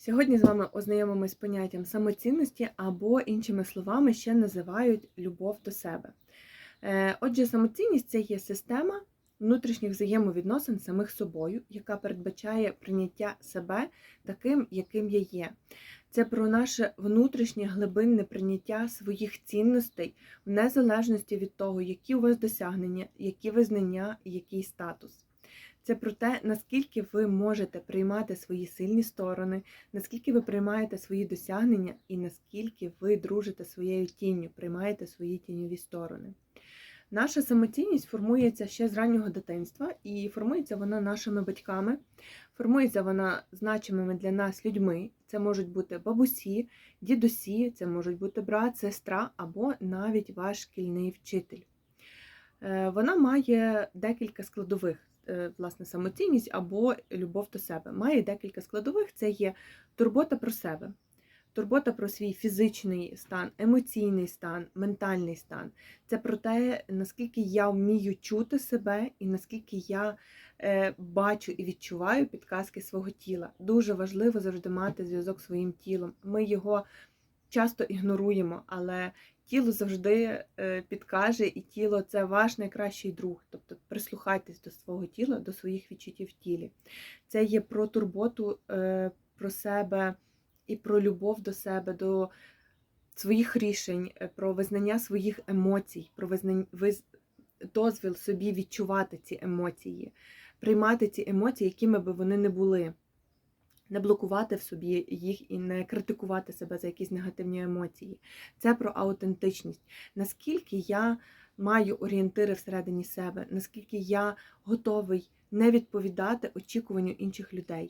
Сьогодні з вами ознайомимось з поняттям самоцінності або, іншими словами, ще називають любов до себе. Е, Отже, самоцінність це є система внутрішніх взаємовідносин самих собою, яка передбачає прийняття себе таким, яким я є. Це про наше внутрішнє глибинне прийняття своїх цінностей в незалежності від того, які у вас досягнення, які визнання який статус. Це про те, наскільки ви можете приймати свої сильні сторони, наскільки ви приймаєте свої досягнення і наскільки ви дружите своєю тінню, приймаєте свої тіньові сторони. Наша самоцінність формується ще з раннього дитинства, і формується вона нашими батьками, формується вона значимими для нас людьми. Це можуть бути бабусі, дідусі, це можуть бути брат, сестра або навіть ваш шкільний вчитель. Е, Вона має декілька складових, е, власне, самоцінність або любов до себе. Має декілька складових: це є турбота про себе, турбота про свій фізичний стан, емоційний стан, ментальний стан. Це про те, наскільки я вмію чути себе і наскільки я е, бачу і відчуваю підказки свого тіла. Дуже важливо завжди мати зв'язок зі своїм тілом. Ми його часто ігноруємо, але тіло завжди е, підкаже, і тіло це ваш найкращий друг. Тобто прислухайтесь до свого тіла, до своїх відчуттів в тілі. Це є про турботу е, про себе і про любов до себе, до своїх рішень, е, про визнання своїх емоцій, про визнання виз... дозвіл собі відчувати ці емоції, приймати ці емоції, якими би вони не були. Не блокувати в собі їх і не критикувати себе за якісь негативні емоції. Це про аутентичність. Наскільки я маю орієнтири всередині себе, наскільки я готовий не відповідати очікуванню інших людей.